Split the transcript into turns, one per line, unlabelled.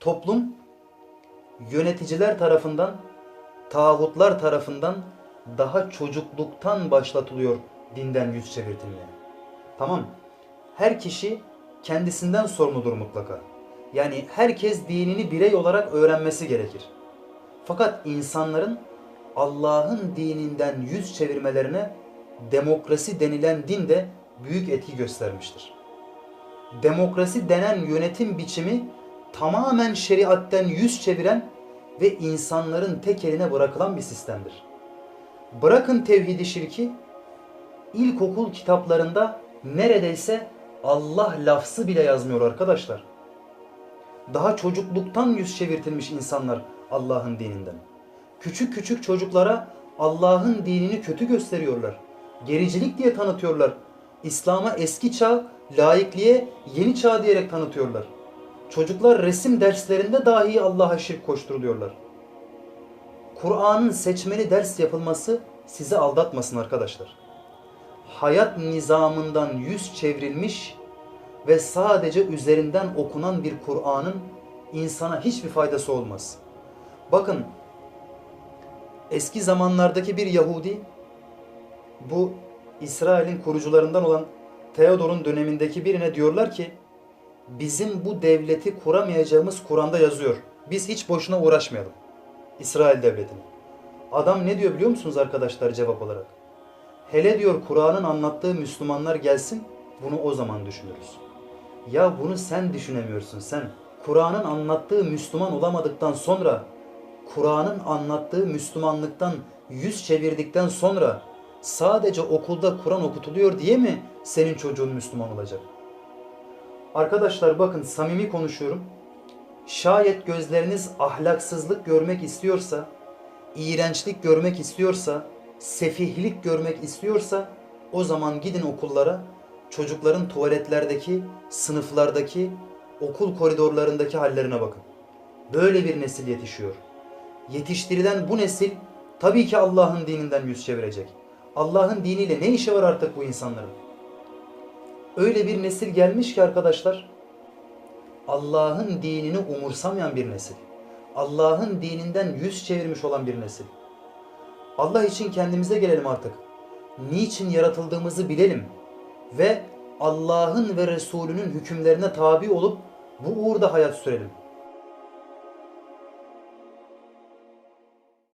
toplum yöneticiler tarafından, tağutlar tarafından daha çocukluktan başlatılıyor dinden yüz çevirtilmeye. Tamam. Her kişi kendisinden sorumludur mutlaka. Yani herkes dinini birey olarak öğrenmesi gerekir. Fakat insanların Allah'ın dininden yüz çevirmelerine demokrasi denilen din de büyük etki göstermiştir. Demokrasi denen yönetim biçimi tamamen şeriatten yüz çeviren ve insanların tek eline bırakılan bir sistemdir. Bırakın tevhidi şirki, ilkokul kitaplarında neredeyse Allah lafzı bile yazmıyor arkadaşlar. Daha çocukluktan yüz çevirtilmiş insanlar Allah'ın dininden. Küçük küçük çocuklara Allah'ın dinini kötü gösteriyorlar. Gericilik diye tanıtıyorlar. İslam'a eski çağ, laikliğe yeni çağ diyerek tanıtıyorlar. Çocuklar resim derslerinde dahi Allah'a şirk koşturuluyorlar. Kur'an'ın seçmeli ders yapılması sizi aldatmasın arkadaşlar. Hayat nizamından yüz çevrilmiş ve sadece üzerinden okunan bir Kur'an'ın insana hiçbir faydası olmaz. Bakın eski zamanlardaki bir Yahudi bu İsrail'in kurucularından olan Theodor'un dönemindeki birine diyorlar ki bizim bu devleti kuramayacağımız Kur'an'da yazıyor. Biz hiç boşuna uğraşmayalım. İsrail devletini. Adam ne diyor biliyor musunuz arkadaşlar cevap olarak? Hele diyor Kur'an'ın anlattığı Müslümanlar gelsin bunu o zaman düşünürüz. Ya bunu sen düşünemiyorsun sen. Kur'an'ın anlattığı Müslüman olamadıktan sonra Kur'an'ın anlattığı Müslümanlıktan yüz çevirdikten sonra sadece okulda Kur'an okutuluyor diye mi senin çocuğun Müslüman olacak? Arkadaşlar bakın samimi konuşuyorum. Şayet gözleriniz ahlaksızlık görmek istiyorsa, iğrençlik görmek istiyorsa, sefihlik görmek istiyorsa o zaman gidin okullara, çocukların tuvaletlerdeki, sınıflardaki, okul koridorlarındaki hallerine bakın. Böyle bir nesil yetişiyor. Yetiştirilen bu nesil tabii ki Allah'ın dininden yüz çevirecek. Allah'ın diniyle ne işi var artık bu insanların? Öyle bir nesil gelmiş ki arkadaşlar, Allah'ın dinini umursamayan bir nesil. Allah'ın dininden yüz çevirmiş olan bir nesil. Allah için kendimize gelelim artık. Niçin yaratıldığımızı bilelim ve Allah'ın ve Resulünün hükümlerine tabi olup bu uğurda hayat sürelim.